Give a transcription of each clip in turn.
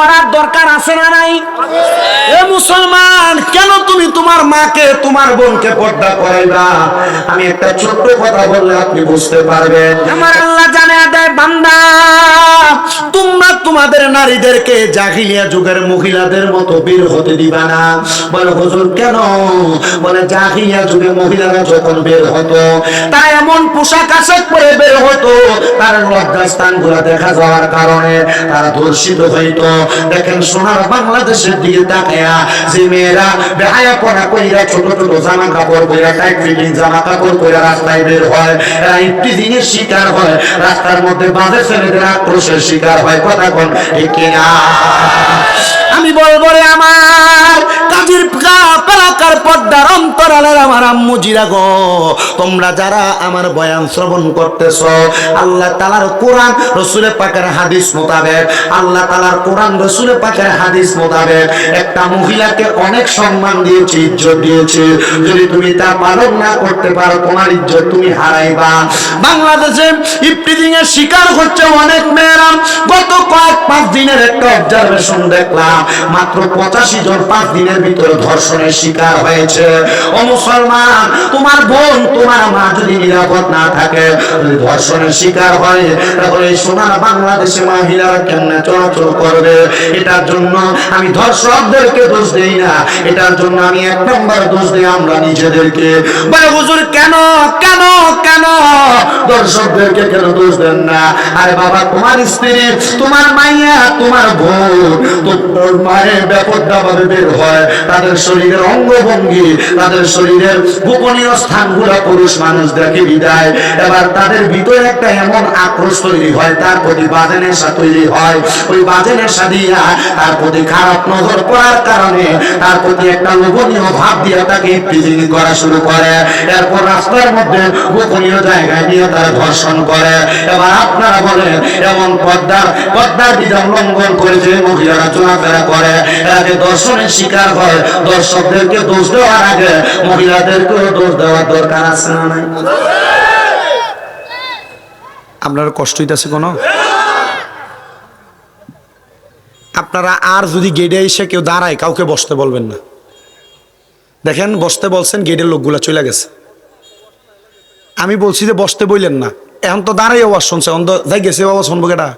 করার দরকার আছে না নাই? এ মুসলমান কেন তুমি তোমার মাকে তোমার বোনকে পর্দা করাইবা? আমি একটা ছোট্ট কথা বললে আপনি বুঝতে পারবেন। আমার আল্লাহ জানে দেয় বান্দা। তোমরা তোমাদের নারীদেরকে জাহিলিয়া যুগের মহিলাদের মতো বের হতে দিবা না। বলে হুজুর কেন? বলে জাহিলিয়া যুগে মহিলারা যখন বের হতো তারা এমন পোশাক আশাক পরে বের হতো তার লজ্জাস্থানগুলা দেখা যাওয়ার কারণে তারা ধর্ষিত হইতো। দেখেন সোনার বাংলাদেশের দিকে তাকায়া, যে মেয়েরা বেহায়া পড়া কইরা ছোট ছোট জামা কাপড় কইরা টাইট ফিটিং জামা কাপড় কইরা রাস্তায় বের হয়, এরা ইফটিজিংয়ের শিকার হয়, রাস্তার মধ্যে বাজে ছেলেদের আক্রোশের শিকার হয়, কথা কোন ঠিক আমি বলব রে আমার কাজীর এলাকার পর্দার অন্তরালের আমার আম্মু জিরা গো। তোমরা যারা আমার বয়ান শ্রবণ করতেছ, আল্লাহ তালার কোরআন রসুলের পাকের হাদিস মোতাবেক, আল্লাহ তালার কোরআন রসুলের পাকের হাদিস মোতাবেক একটা মহিলাকে অনেক সম্মান দিয়েছে, ইজ্জত দিয়েছে। যদি তুমি তা পালন না করতে পারো, তোমার ইজ্জত তুমি হারাইবা। বাংলাদেশে ইফটিজিং এর শিকার হচ্ছে অনেক মেয়েরা। গত কয়েক পাঁচ দিনের একটা অবজারভেশন দেখলাম। মাত্র পঁচাশি জন পাঁচ দিনের ভিতরে ধর্ষণের শিকার হয়েছে। ও মুসলমান, তোমার বোন, তোমার মা যদি নিরাপদ না থাকে ধর্ষণের শিকার হয়, তাহলে সোনার বাংলাদেশে মহিলারা কেমনে চলাচল করবে? এটার জন্য আমি ধর্ষকদেরকে দোষ দেই না। এটার জন্য আমি এক নম্বর দোষ দিই আমরা নিজেদেরকে। বলে হুজুর, কেন? কেন? কেন? দর্শকদেরকে কেন দোষ দেন না? আরে বাবা, তোমার স্ত্রী, তোমার মাইয়া, তোমার বোন তোর মায়ের ব্যাপারটা ভাবে বের হয়। তাদের শরীরের অঙ্গভঙ্গি, তাদের শরীরের গোপনীয় স্থানগুলো পুরুষ মানুষ দেখে বিদায়। এবার তাদের ভিতরে একটা এমন আক্রোশ তৈরি হয়, তার প্রতি বাজে নেশা তৈরি হয়। ওই বাজে নেশা দিয়া তার প্রতি খারাপ নজর কারণে তার প্রতি একটা লোভনীয় ভাব তাকে প্রিজিং করা শুরু করে। এরপর রাস্তার মধ্যে গোপনীয় জায়গায় নিয়ে তারা ধর্ষণ করে। এবার আপনারা বলেন, এমন পদ্মার পদ্মার বিধান লঙ্ঘন করে মহিলারা চলাফেরা করে এরা যে দর্শনের শিকার হয় দর্শকদেরকে দোষ দেওয়ার আগে মহিলাদেরকেও দোষ দেওয়ার দরকার আছে না নাই? আপনার কষ্ট হইতেছে কোনো? আপনারা আর যদি গেটে এসে কেউ দাঁড়ায়, কাউকে বসতে বলবেন না। দেখেন, বসতে বলছেন, গেটের লোকগুলা চলে গেছে। আমি বলছি যে, বসতে বললেন না। এখন তো দাঁড়াই আওয়াজ শুনছে অন্ধ যাই গেছে বাবা, শুনব কেটা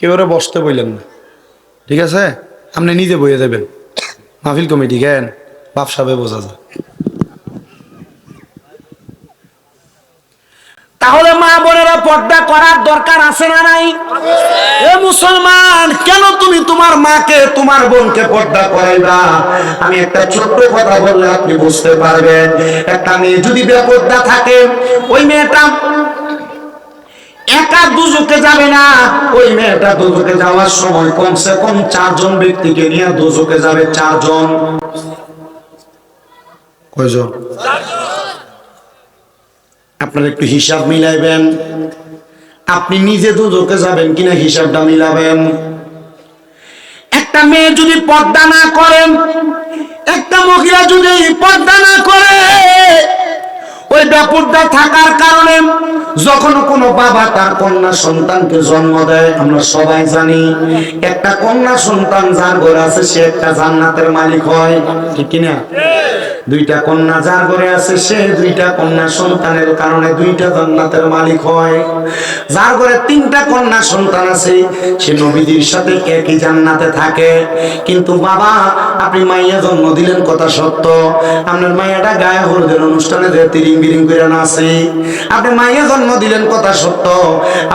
কেউ বসতে বললেন না। ঠিক আছে? আপনি নিজে বইয়ে দেবেন। মাহফিল কমিটি, কেন? বাপ বোঝা যায়। তাহলে মা বোনেরা পর্দা করার দরকার আছে না নাই? এ মুসলমান, কেন তুমি তোমার মাকে, তোমার বোনকে পর্দা করাইবা আমি একটা ছোট্ট কথা বললে আপনি বুঝতে পারবেন। একটা মেয়ে যদি বেপর্দা থাকে, ওই মেয়েটা একা দুজকে যাবে না। ওই মেয়েটা দুজকে যাওয়ার সময় কমসে কম চারজন ব্যক্তিকে নিয়ে দুজকে যাবে চারজন। কয়জন? আপনারা একটু হিসাব মিলাইবেন। আপনি নিজে দুজকে যাবেন কিনা হিসাবটা মিলাবেন। একটা মেয়ে যদি পর্দা না করেন একটা মহিলা যদি পর্দা না করে ওই ব্যাপারটা থাকার কারণে যখন কোনো বাবা তার কন্যা সন্তানকে জন্ম দেয়, আমরা সবাই জানি একটা কন্যা সন্তান যার ঘরে আছে, সে একটা জান্নাতের মালিক হয়। ঠিক কিনা দুইটা কন্যা যার ঘরে আছে, সে দুইটা কন্যা সন্তানের কারণে দুইটা জান্নাতের মালিক হয়। যার ঘরে তিনটা কন্যা সন্তান আছে, সে নবীজির সাথে একই জান্নাতে থাকে। কিন্তু বাবা, আপনি মাইয়া জন্ম দিলেন, কথা সত্য। আপনার মাইয়াটা গায়ে হলুদের অনুষ্ঠানে যে তিরিং বিরিং করে নাচে আপনি মাইয়া জন্ম দিলেন, কথা সত্য।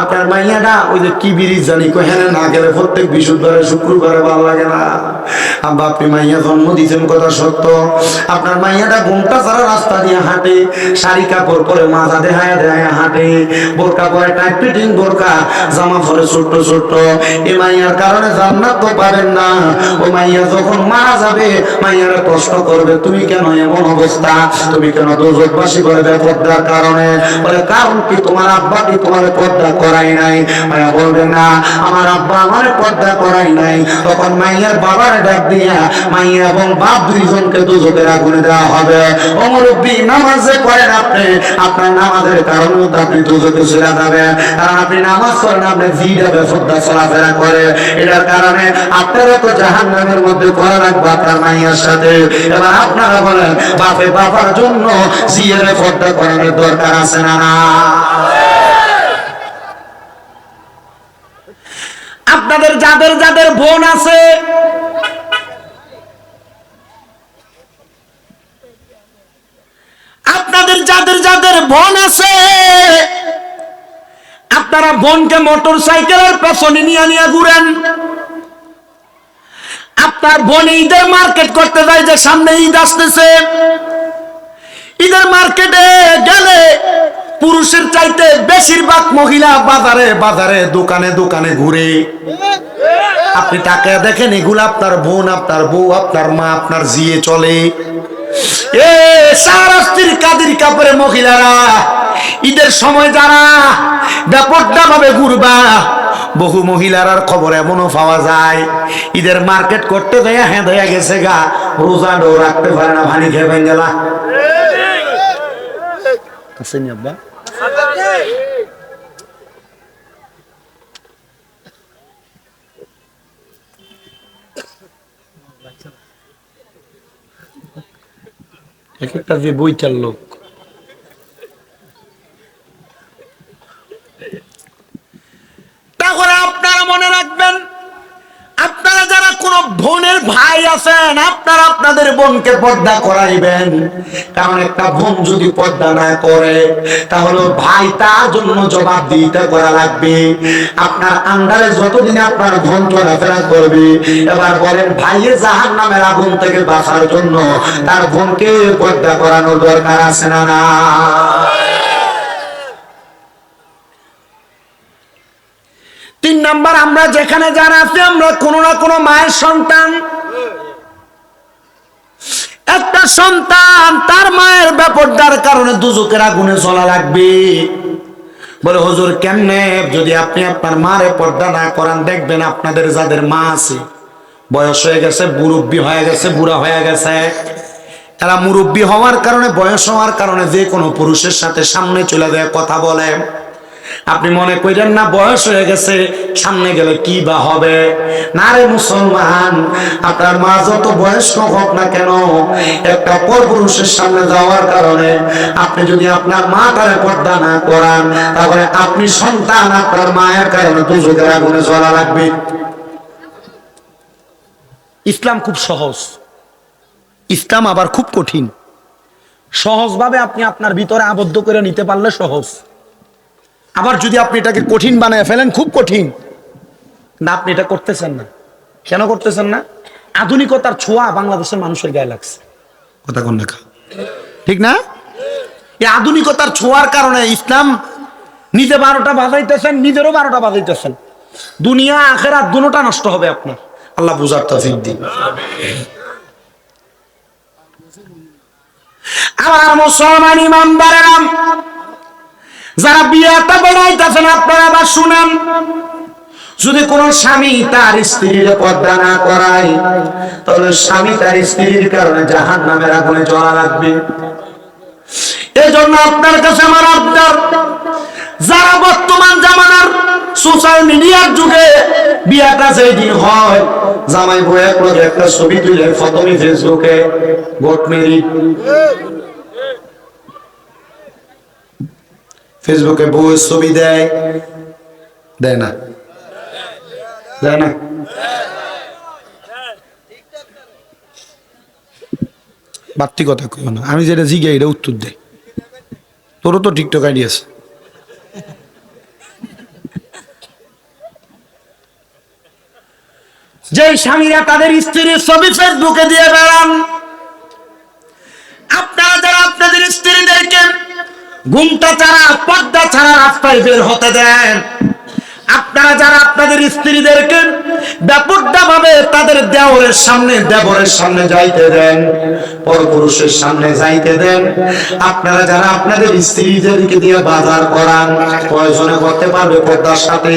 আপনার মাইয়াটা ওই যে কি বিড়ি জানি কহেনে না গেলে প্রত্যেক বিশুদ্ধবারে শুক্রবারে ভালো লাগে না। আব্বা, আপনি মাইয়া জন্ম দিয়েছেন কথা সত্য। আপনার মাইয়াটা ঘুমটা ছাড়া রাস্তা দিয়ে হাঁটে, শাড়ি কাপড় পরে মাথা দেখায় দেখায় হাঁটে। বোরকা পরে টাইট ফিটিং বোরকা, জামা পরে ছোট্ট ছোট্ট। এ মাইয়ার কারণে জান্নাত তো পাবেন না। ও মাইয়া যখন মারা যাবে, মাইয়ারা প্রশ্ন করবে, তুমি কেন এমন অবস্থা? তুমি কেন দোজকবাসী করে? দেখো পর্দার কারণে। বলে, কারণ কি? তোমার আব্বা কি তোমার পর্দা করাই নাই? মায়া বলবে, না, আমার আব্বা আমার পর্দা করাই নাই। তখন মাইয়ার বাবার ডাক দিয়া মাইয়া এবং বাপ দুইজনকে দুজকের আগুনে দেওয়া হবে। অমরব্বী নামাজে করেন আপনি, আপনার নামাজের কারণে আপনি দুজকে ছেড়ে যাবেন কারণ আপনি নামাজ করেন আপনি ভিড়ে বেফদ্দা চলাফেরা করে। এটার কারণে আপনারা তো জাহান নামের মধ্যে করা রাখব আপনার মাইয়ার সাথে। এবার আপনারা বলেন, বাপে, বাবার জন্য জিয়ারে পর্দা করানোর দরকার আছে না না? আপনাদের যাদের যাদের বোন আছে, আপনাদের যাদের যাদের বোন আছে, আপনারা বোনকে মোটর সাইকেলের পেছনে নিয়ে নিয়ে ঘুরেন। আপনার বোন ঈদের মার্কেট করতে যায় যে সামনে ঈদ আসতেছে। ঈদের মার্কেটে গেলে পুরুষের চাইতে বেশিরভাগ মহিলা বাজারে বাজারে, দোকানে দোকানে ঘুরে। আপনি তাকে দেখেন, এগুলো আপনার বোন, আপনার বউ, আপনার মা, আপনার জিয়ে চলে। এ সারাস্তির কাদির কাপড়ে মহিলারা, ঈদের সময় যারা ব্যাপারটা ভাবে ঘুরবা, বহু মহিলার খবর এমনও পাওয়া যায়। ঈদের মার্কেট করতে দেয়া হ্যাঁ দেয়া গেছে গা, রোজা ডো রাখতে পারে না, ভানি খেয়ে গেলা আসেনি আব্বা এক একটা যে বইটার লোক তাহলে আপনারা মনে রাখবেন আপনারা যারা কোন বোনের ভাই আছেন আপনারা আপনাদের বোনকে পর্দা করাইবেন। কারণ একটা বোন যদি পর্দা না করে, তাহলে ভাই তার জন্য জবাব দিতে করা লাগবে। আপনার আন্ডারে যতদিন আপনার বোন চলাফেরা করবে, এবার বলেন ভাইয়ের জাহান নামের আগুন থেকে বাঁচার জন্য তার বোনকে পর্দা করানোর দরকার আছে না না? তিন নাম্বার, আমরা যেখানে যারা আছি, আমরা কোনো না কোনো মায়ের সন্তান। একটা সন্তান তার মায়ের ব্যাপারটার কারণে দুজকের আগুনে চলা লাগবে। বলে, হুজুর, কেমনে? যদি আপনি আপনার মারে পর্দা না করান, দেখবেন আপনাদের যাদের মা আছে, বয়স হয়ে গেছে, মুরব্বী হয়ে গেছে, বুড়া হয়ে গেছে। তারা মুরব্বী হওয়ার কারণে, বয়স হওয়ার কারণে যে কোনো পুরুষের সাথে সামনে চলে যায়, কথা বলে। আপনি মনে করেন না, বয়স হয়ে গেছে, সামনে গেলে কি বা হবে? না রে মুসলমান, আপনার মা যত বয়স্ক হোক না কেন, একটা পর পুরুষের সামনে যাওয়ার কারণে আপনি যদি আপনার মা তারে পর্দা না করান, তাহলে আপনি সন্তান আপনার মায়ের কারণে দুজকের আগুনে জ্বলা লাগবে। ইসলাম খুব সহজ। ইসলাম আবার খুব কঠিন। সহজভাবে আপনি আপনার ভিতরে আবদ্ধ করে নিতে পারলে সহজ। আবার যদি আপনি এটাকে কঠিন বানায় ফেলেন খুব কঠিন। না আপনি এটা করতেছেন না। কেন করতেছেন না? আধুনিকতার ছোঁয়া বাংলাদেশের মানুষের গায়ে লাগছে। কথা কোন দেখা ঠিক না? এই আধুনিকতার ছোঁয়ার কারণে ইসলাম নিজে বারোটা বাজাইতেছেন নিজেরও বারোটা বাজাইতেছেন। দুনিয়া আখেরা দুটোটা নষ্ট হবে আপনার। আল্লাহ বুঝার তৌফিক দিন। আমার মুসলমান ইমামদারেরাম যারা বিয়াটা বানাইতেছেন আপনারা আবার শুনেন। যদি কোন স্বামী তার স্ত্রীর পর্দা না করায়, তাহলে স্বামী তার স্ত্রীর কারণে জাহান নামের আগুনে জ্বলা লাগবে। এই জন্য আপনার কাছে আমার আবদার, যারা বর্তমান জামানার সোশ্যাল মিডিয়ার যুগে বিয়াটা দিন হয়, জামাই এক একটা ছবি তুলে ফটোমি ফেসবুকে ভোট মেরি ফেসবুকে বউয়ের ছবি দেয়। দেয় না। দেয় না। বাড়তি কথা কেউ না। আমি যেটা জিগে এটা উত্তর দেয় তোরও তো টিকটক আইডি আছে। যে স্বামীরা তাদের স্ত্রীর ছবি ফেসবুকে দিয়ে বেড়ান, আপনারা যারা আপনাদের স্ত্রীদেরকে ঘুমটা ছাড়া, পর্দা ছাড়া রাস্তায় বের হতে দেন। আপনারা যারা আপনাদের স্ত্রীদেরকে ব্যাপকটা ভাবে তাদের দেওরের সামনে, দেবরের সামনে যাইতে দেন পরপুরুষের সামনে যাইতে দেন। আপনারা যারা আপনাদের স্ত্রীদেরকে দিয়ে বাজার করান, প্রয়োজনে করতে পারবে পর্দার সাথে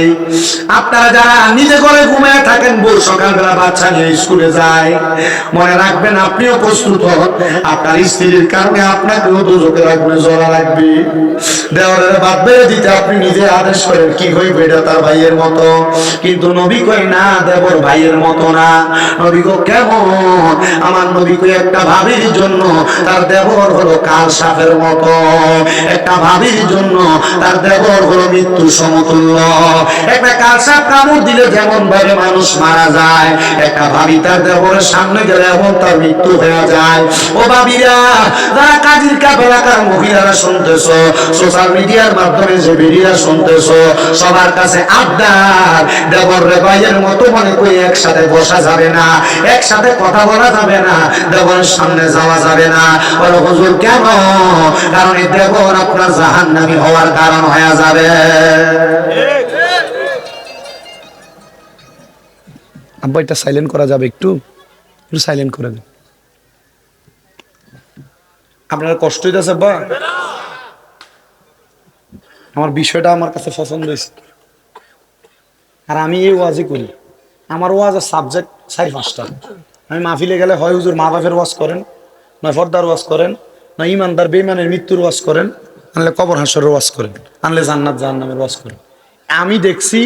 আপনারা যারা নিজে করে ঘুমিয়ে থাকেন বউ সকালবেলা বাচ্চা নিয়ে স্কুলে যায়। মনে রাখবেন, আপনিও প্রস্তুত হন। আপনার স্ত্রীর কারণে আপনাকেও দুজকের আগুনে জ্বলা লাগবে। দেওয়ারের বাদ বেড়ে দিতে আপনি নিজে আদেশ করেন, কি হইবে এটা তার ভাইয়ের মতো? কিন্তু নবী কই না দেবর ভাইয়ের মতো না। নবী কেমন? আমার নবী কই একটা ভাবির জন্য তার দেবর হলো কাল সাপের মতো। একটা ভাবির জন্য তার দেবর হলো মৃত্যু সমতুল্য। একটা কাল সাপ কামড় দিলে যেমন ভাবে মানুষ মারা যায়, একটা ভাবি তার দেবরের সামনে গেলে এমন তার মৃত্যু হয়ে যায়। ও ভাবিরা, যারা কাজীর কাপ এলাকার মহিলারা শুনতেছো সোশ্যাল মিডিয়ার মাধ্যমে যে ভিডিও শুনতেছো, সবার কাছে আবদার, দেবর রে ভাইয়ের মতো মনে করি একসাথে বসা যাবে না, একসাথে কথা বলা যাবে না, দেবরের সামনে যাওয়া যাবে না। বলো, হুজুর, কেন? কারণ এই দেবর আপনার জাহান্নামী হওয়ার কারণ হয়ে যাবে। আব্বা, এটা সাইলেন্ট করা যাবে একটু? একটু সাইলেন্ট করে দেন। আপনার কষ্ট হইতেছে, আব্বা? আমার বিষয়টা আমার কাছে পছন্দ হয়েছে আর আমি এই ওয়াজই করি। আমার ওয়াজ সাবজেক্ট চারি পাঁচটা। আমি মাহফিলে গেলে হয়, হুজুর মা বাপের ওয়াজ করেন। নয় ফর্দার ওয়াজ করেন, না ইমানদার বেইমানের মৃত্যুর ওয়াজ করেন, আনলে কবর হাসরের ওয়াজ করেন, আনলে জান্নাত জাহান্নামের ওয়াজ করেন। আমি দেখছি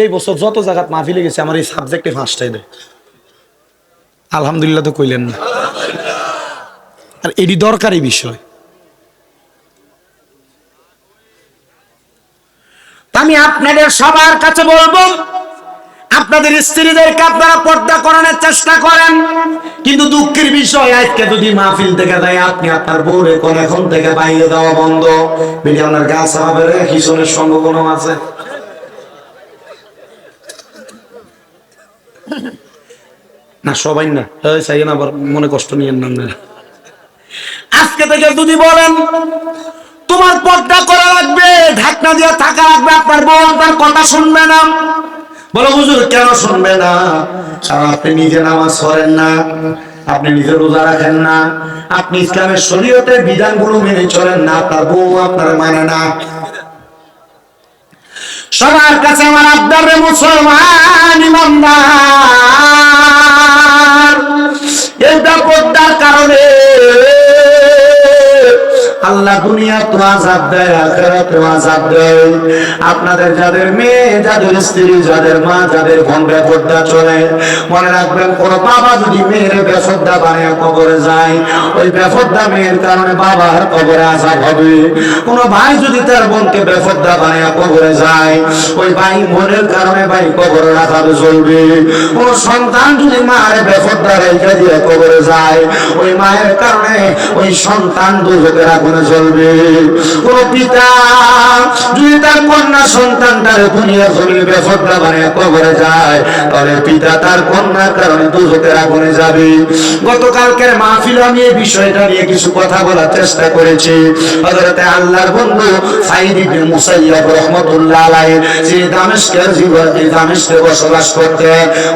এই বছর যত জায়গাত মাহফিলে গেছে, আমার এই সাবজেক্টে ফার্স্টাই দেয়। আলহামদুলিল্লাহ তো কইলেন না। আর এটি দরকারি বিষয়। আমি আপনাদের সবার কাছে বলব আপনাদের স্ত্রীদেরকে আপনারা পর্দা করানোর চেষ্টা করেন। কিন্তু দুঃখের বিষয়, আজকে যদি মাহফিল থেকে দেয় আপনি আপনার বউরে কোন এখন থেকে বাইরে দেওয়া বন্ধ। বেরিয়ে আপনার গাছ হবে কিশোরের সঙ্গ কোনো আছে? না, সবাই না। চাই না আবার মনে কষ্ট নিয়ে না আজকে থেকে যদি বলেন, তোমার পর্দা করা লাগবে, ঢাকনা দিয়ে থাকা লাগবে, আপনার বউ আপনার কথা শুনবে না। বলো, হুজুর, কেন শুনবে না? আপনি নিজে নামাজ পড়েন না, আপনি নিজে রোজা রাখেন না, আপনি ইসলামের শরীয়তের বিধানগুলো মেনে চলেন না, আপনার বউ আপনার মানে না। সবার কাছে আমার আবদার মুসলমান ইমানদার। এটা পর্দার কারণে আল্লাহ দুনিয়া তো আজাদ দেয় আখেরাতে আজাদ দেয়। আপনাদের যাদের মেয়ে, যাদের স্ত্রী, যাদের মা, যাদের বোন বেপর্দা চলে, মনে রাখবেন, কোন বাবা যদি মেয়ের বেফর্দা বানিয়ে কবরে যায়, ওই বেফর্দা মেয়ের কারণে বাবার কবরে আজাদ হবে। কোন ভাই যদি তার বোনকে বেফর্দা বানিয়ে কবরে যায়, ওই ভাই বোনের কারণে ভাই কবরে আজাবে চলবে। কোন সন্তান যদি মায়ের বেফর্দা রেখে দিয়ে কবরে যায়, ওই মায়ের কারণে ওই সন্তান দুজকের আগুনে জ্বলবে কোন পিতা, যদি তার কন্যা সন্তানটার দুনিয়া জমিনে বেফর্দা বানিয়ে, কবরে যায়, তাহলে পিতা তার কন্যার কারণে দুজকের আগুনে যাবে। গতকালকের মাহফিল আমি এই বিষয়টা নিয়ে কিছু কথা বলার চেষ্টা করেছি। হযরতে আল্লাহর বন্ধু সাইদ আলাইহি যে জীবন এই দামেস্কে বসবাস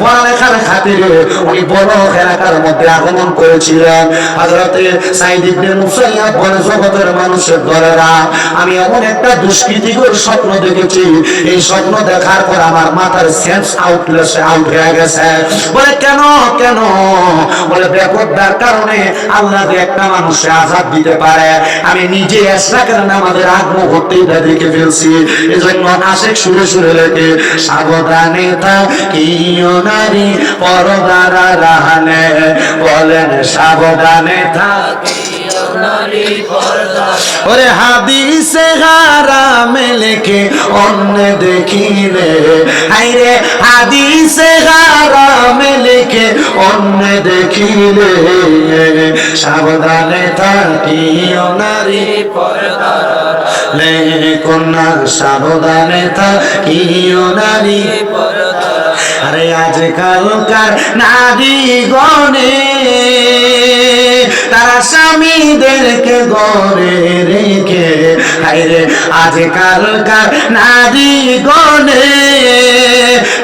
পড়ালেখার খাতিরে উনি বড় এলাকার মধ্যে আগমন করেছিলেন। হযরতে সাইদ ইবনে মুসাইয়্যিব বলে জগতের মানুষের দলেরা আমি এমন একটা দুষ্কৃতিকর স্বপ্ন দেখেছি। এই স্বপ্ন দেখার পর আমার মাথার সেন্স আউটলেসে আউট হয়ে গেছে। বলে, কেন? কেন? বলে, বেপরদার কারণে আল্লাহ একটা মানুষে আজাদ দিতে পারে। আমি নিজে এসরাকের নামাজের আগ মুহূর্তে এটা দেখে ফেলছি। এজন্য আশেক সুরে সুরে লেগে সাবধানে থাকিও নারী পরদারা রাহানে বলেন, সাবধানে থাকিও ওরে হাদিসে হারামে লেখে অন্য দেখিলে। হাইরে হাদিসে হারামে লেখে অন্য দেখিলে। সাবধানে থাকিও নারী লে কন্যা, সাবধানে থাকিও নারী আরে আজকালকার নারী গণে তারা স্বামীদেরকে গড়ে রেখে হাইরে আজকালকার নারী গণে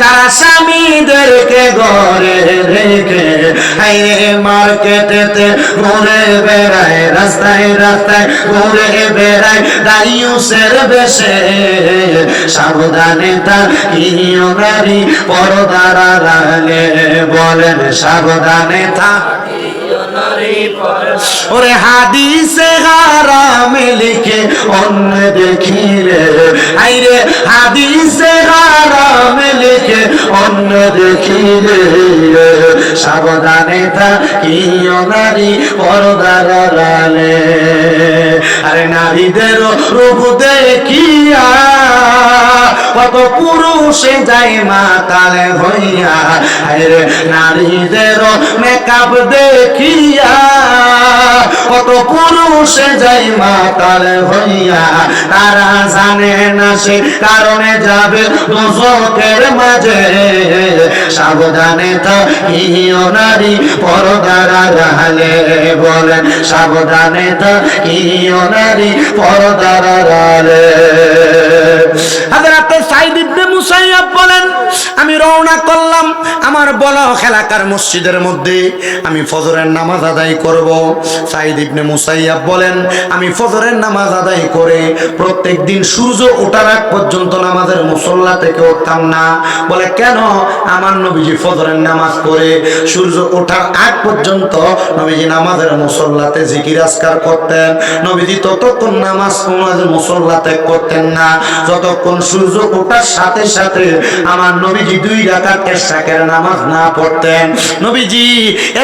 তারা স্বামীদেরকে ঘরে রেখে হাইরে মার্কেটেতে ঘুরে বেড়ায়, রাস্তায় রাস্তায় ঘুরে বেড়ায় দাইউসের বেশে সাবধানে তা ইও নারী পরদার বলেন সাবধানে তা ওরে হাদিসে হারামে লিখে অন্য দেখিলে। আইরে হাদিসে হারামে লিখে অন্য দেখিলে। সাবধানে থাকিও নারী পর্দার আরে নারীদের রূপ দেখিয়া কত পুরুষে যায় মাতালে হইয়া নারীদের মেকআপ দেখিয়া। কত পুরুষে যাই মাতালে হইয়া, তারা জানে না সে কারণে যাবে দোজকের মাঝে। সাবধানে থাকিও নারী পরদার আড়ালে বলেন সাবধানে থাকিও নারী পরদার আড়ালে। হাজরাতে সাইদ মুসাইয়াব বলেন, আমি রওনা করলাম আমার বলা এলাকার মসজিদের মধ্যে আমি ফজরের নামাজ আদায় করব। সাইদ ইবনে মুসাইয়াব বলেন, আমি ফজরের নামাজ আদায় করে প্রত্যেক দিন সূর্য ওঠার আগ পর্যন্ত নামাজের মুসল্লা থেকে উঠতাম না। বলে, কেন? আমার নবীজি ফজরের নামাজ করে সূর্য ওঠার আগ পর্যন্ত নবীজি নামাজের মুসল্লাতে জিকির আজকার করতেন। নবীজি ততক্ষণ নামাজ নামাজের মুসল্লা ত্যাগ করতেন না। যতক্ষণ সূর্য ওঠার সাথে সাথে আমার নবীজি দুই রাকাত এশরাকের নামাজ না পড়তেন। নবীজি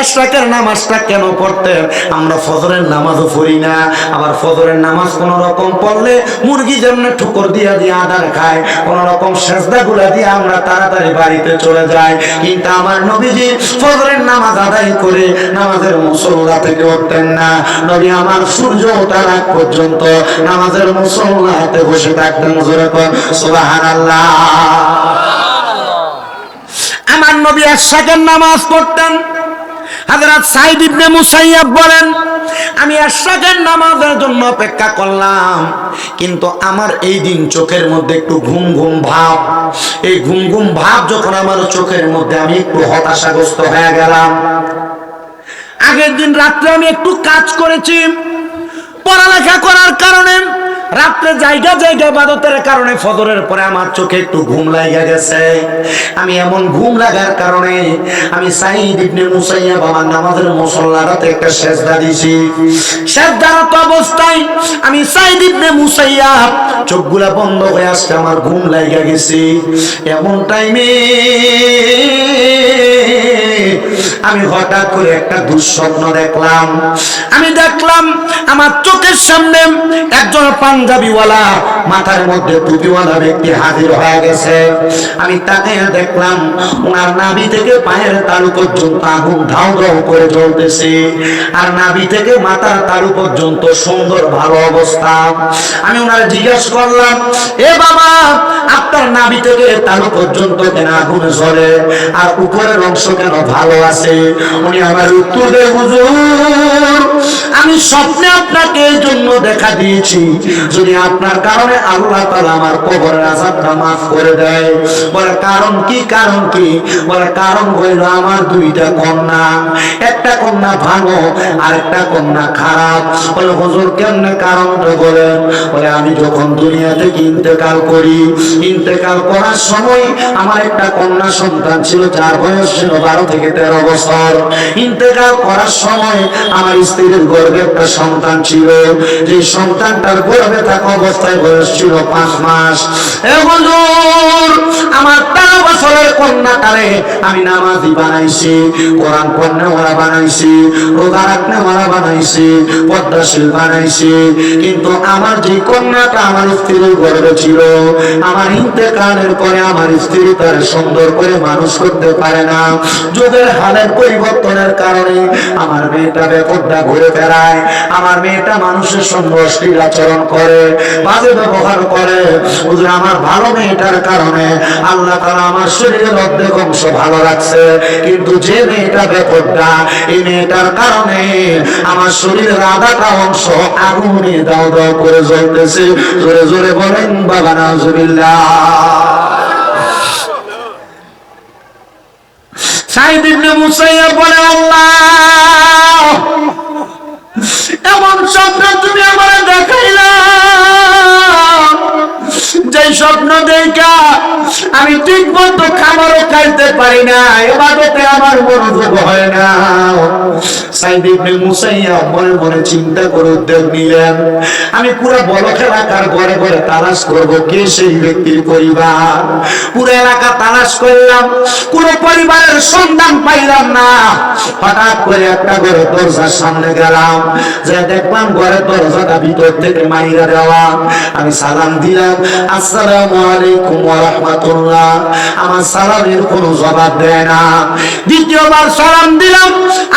এশরাকের নামাজটা কেন পড়তেন? আমরা ফজরের নামাজও পড়ি না। আবার ফজরের নামাজ কোন রকম পড়লে মুরগি যেমন ঠুকর দিয়া দিয়ে আদার খায় কোন রকম সেজদা গুলা দিয়ে আমরা তাড়াতাড়ি বাড়িতে চলে যাই। কিন্তু আমার নবীজি ফজরের নামাজ আদায় করে নামাজের মুসল্লা থেকে উঠতেন না। নবী আমার সূর্য ওঠার আগ পর্যন্ত নামাজের মুসল্লাতে বসে থাকতেন। জোরে কর সুবহানাল্লাহ। আমার নবী এরশাকের নামাজ পড়তেন। হাজরাত সাইদ ইবনে মুসাইয়াব বলেন, আমি এরশাকের নামাজের জন্য অপেক্ষা করলাম, কিন্তু আমার এই দিন চোখের মধ্যে একটু ঘুম ঘুম ভাব। এই ঘুম ঘুম ভাব যখন আমার চোখের মধ্যে আমি একটু হতাশাগ্রস্ত হয়ে গেলাম। আগের দিন রাত্রে আমি একটু কাজ করেছি, পড়ালেখা করার জায়গা জায়গা বাদতের কারণে ফজরের পরে আমার চোখে একটু ঘুম লাগা গেছে। আমি এমন ঘুম লাগার কারণে আমি সাইদ ইবনে মুসাইয়াব আমার নামাজের মুসল্লারাতে একটা সেজদা দিছি সেজদারত অবস্থায় আমি সাইদ ইবনে মুসাইয়াব চোখগুলা বন্ধ হয়ে আসছে, আমার ঘুম লাগা গেছে। এমন টাইমে আমি হঠাৎ করে একটা দুঃস্বপ্ন দেখলাম। আমি দেখলাম আমার চোখের সামনে একজন পাঞ্জাবিওয়ালা, মাথার মধ্যে টুপিওয়ালা ব্যক্তি হাজির হয়ে গেছে। আমি তাকে দেখলাম, ওনার নাভি থেকে পায়ের তালু পর্যন্ত আগুন ধাউ ধাউ করে জ্বলতেছে। আর নাভি থেকে মাথার তালু পর্যন্ত সুন্দর ভালো অবস্থা। আমি ওনার জিজ্ঞেস করলাম, এ বাবা, আপনার নাভি থেকে তালু পর্যন্ত কেন আগুন জ্বলে? আর উপরের অংশ কেন ভালো আছে। উনি আমার উত্তর দেয়, হুজুর, আমি স্বপ্নে আপনাকে এই জন্য দেখা দিয়েছি। যদি আপনার কারণে আল্লাহ তাআলা আমার কবরের আযাবটা মাফ করে দেয়, বলে কারণ কি কারণ কি? বলে কারণ হইল আমার দুইটা কন্যা। একটা কন্যা ভালো আর একটা কন্যা খারাপ। বলে, হুজুর, কেমনে কারণটা বলেন? বলে, আমি যখন দুনিয়া থেকে ইন্তেকাল করি, ইন্তেকাল করার সময় আমার একটা কন্যা সন্তান ছিল, যার বয়স ছিল বারো থেকে তেরো বছর। ইন্তেকাল করার সময় আমার স্ত্রীর গর্ভে একটা সন্তান ছিল। যে সন্তানটার গর্ভে থাকা অবস্থায় বয়স ছিল পাঁচ মাস। আমার তেরো বছরের আমি নামাজি বানাইছি, কোরআন পড়নে ওরা বানাইছি ওরা বানাইছি, পদ্মাশীল বানাইছি। কিন্তু আমার যে কন্যাটা আমার স্ত্রীর গর্ভে ছিল, আমার ইন্তেকালের পরে আমার স্ত্রী তার সুন্দর করে মানুষ করতে পারে না। যুগের হালের পরিবর্তনের কারণে আমার মেয়েটা বেপরদা ঘুরে বেড়ায়। আমার মেয়েটা মানুষের সঙ্গে অশ্লীল আচরণ করে, বাজে ব্যবহার করে। হুজুর আমার ভালো মেয়েটার কারণে আল্লাহ তাআলা আমার শরীরের অর্ধেক অংশ ভালো রাখছে। কিন্তু যে মেয়েটা বেপরদা, এই মেয়েটার কারণে আমার শরীরের আধাটা অংশ আগুনে দাও দাও করে জ্বলতেছে। জোরে জোরে বলেন, বাবা নাজুবিল্লাহ সাইদ ইবনে মুসাইয়া বলে আল্লাহ এমন স্বপ্ন তুমি আমার দেখাইলা। যে স্বপ্ন দেখা আমি ঠিক মতো খাবারও খাইতে পারি না, এবাদতে আমার মনোযোগ হয় না। আমি ঘরে ঘরে করব, কে সেই ব্যক্তির পরিবার? পুরো এলাকা করলাম কোন পরিবারের সন্ধান পাইলাম না। হঠাৎ করে একটা ঘরে দরজার সামনে গেলাম যে দেখলাম ঘরের দরজাটা ভিতর থেকে মাইরা দেওয়া। আমি সালাম দিলাম আসসালামু আলাইকুম ওয়া রাহমাতুল্লাহ। আমার সালামের কোনো জবাব দেয় না। দ্বিতীয়বার সালাম দিলাম।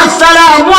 আসসালামু